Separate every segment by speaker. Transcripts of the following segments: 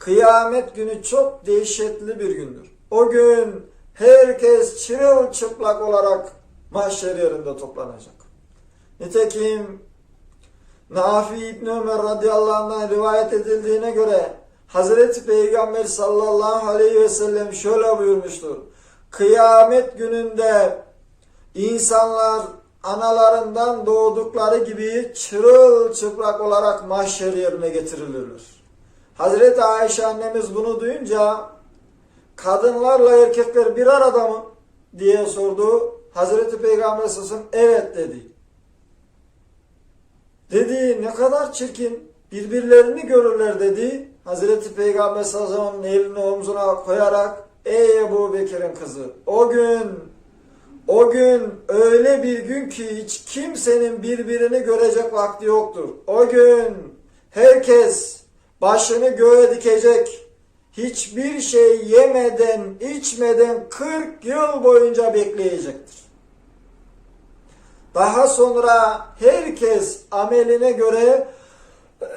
Speaker 1: Kıyamet günü çok dehşetli bir gündür. O gün herkes çırılçıplak olarak mahşer yerinde toplanacak. Nitekim Nafi İbni Ömer radıyallahu anh'dan rivayet edildiğine göre Hazreti Peygamber sallallahu aleyhi ve sellem şöyle buyurmuştur. Kıyamet gününde insanlar analarından doğdukları gibi çırılçıplak olarak mahşer yerine getirilirler. Hazreti Ayşe annemiz bunu duyunca kadınlarla erkekler bir arada mı diye sordu. Hazreti Peygamber sellem evet dedi. Dedi ne kadar çirkin birbirlerini görürler dedi. Hazreti Peygamber sellem'in elini omzuna koyarak ey Ebu Bekir'in kızı o gün o gün öyle bir gün ki hiç kimsenin birbirini görecek vakti yoktur. O gün herkes başını göğe dikecek. Hiçbir şey yemeden, içmeden 40 yıl boyunca bekleyecektir. Daha sonra herkes ameline göre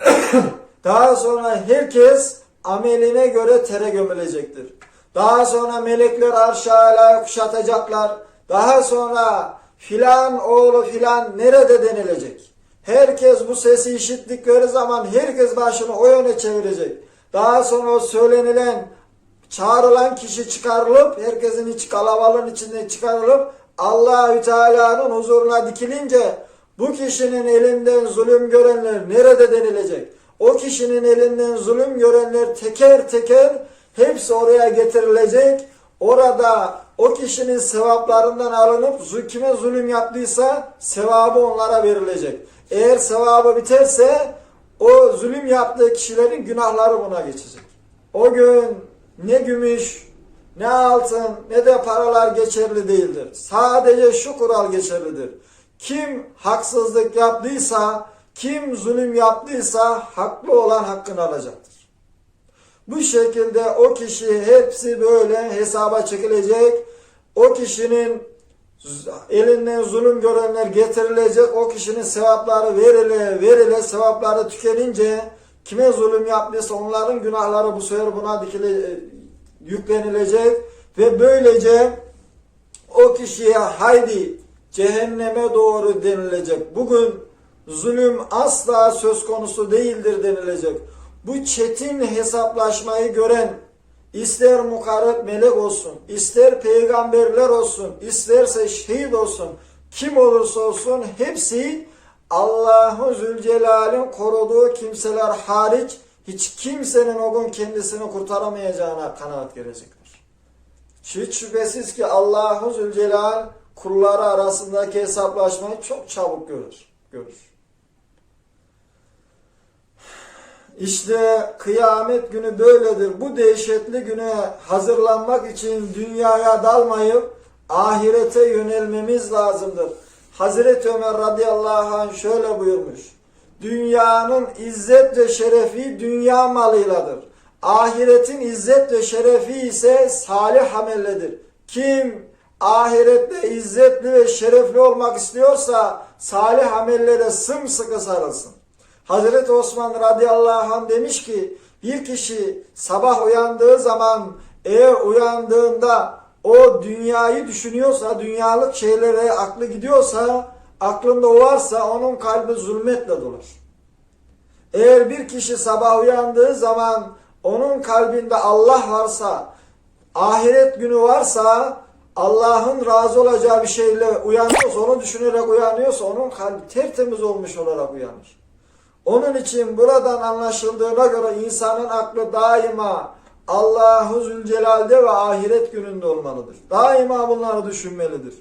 Speaker 1: daha sonra herkes ameline göre tere gömülecektir. Daha sonra melekler arş-ı alaya kuşatacaklar. Daha sonra filan oğlu filan nerede denilecek. Herkes bu sesi işittikleri zaman herkes başını o yöne çevirecek. Daha sonra söylenilen çağrılan kişi çıkarılıp herkesin iç kalabalığın içinde çıkarılıp Allahü Teala'nın huzuruna dikilince bu kişinin elinden zulüm görenler nerede denilecek? O kişinin elinden zulüm görenler teker teker hepsi oraya getirilecek. Orada o kişinin sevaplarından alınıp kime zulüm yaptıysa sevabı onlara verilecek. Eğer sevabı biterse o zulüm yaptığı kişilerin günahları buna geçecek. O gün ne gümüş, ne altın, ne de paralar geçerli değildir. Sadece şu kural geçerlidir. Kim haksızlık yaptıysa, kim zulüm yaptıysa haklı olan hakkını alacaktır. Bu şekilde o kişi hepsi böyle hesaba çekilecek. O kişinin elinden zulüm görenler getirilecek. O kişinin sevapları verile verile sevapları tükenince kime zulüm yaptıysa onların günahları bu sefer buna dikile, yüklenilecek ve böylece o kişiye haydi cehenneme doğru denilecek. Bugün zulüm asla söz konusu değildir denilecek. Bu çetin hesaplaşmayı gören ister mukarreb melek olsun, ister peygamberler olsun, isterse şehit olsun, kim olursa olsun hepsi Allahu Zülcelal'in koruduğu kimseler hariç hiç kimsenin o gün kendisini kurtaramayacağına kanaat gelecektir. Hiç şüphesiz ki Allahu Zülcelal kulları arasındaki hesaplaşmayı çok çabuk görür. görür. İşte kıyamet günü böyledir. Bu dehşetli güne hazırlanmak için dünyaya dalmayıp ahirete yönelmemiz lazımdır. Hazreti Ömer radıyallahu anh şöyle buyurmuş. Dünyanın izzet ve şerefi dünya malıyladır. Ahiretin izzet ve şerefi ise salih amelledir. Kim ahirette izzetli ve şerefli olmak istiyorsa salih amellere sımsıkı sarılsın. Hazreti Osman radıyallahu anh demiş ki bir kişi sabah uyandığı zaman eğer uyandığında o dünyayı düşünüyorsa, dünyalık şeylere aklı gidiyorsa, aklında o varsa onun kalbi zulmetle dolar. Eğer bir kişi sabah uyandığı zaman onun kalbinde Allah varsa, ahiret günü varsa, Allah'ın razı olacağı bir şeyle uyanıyorsa, onu düşünerek uyanıyorsa onun kalbi tertemiz olmuş olarak uyanır. Onun için buradan anlaşıldığına göre insanın aklı daima Allahu Zülcelal'de ve ahiret gününde olmalıdır. Daima bunları düşünmelidir.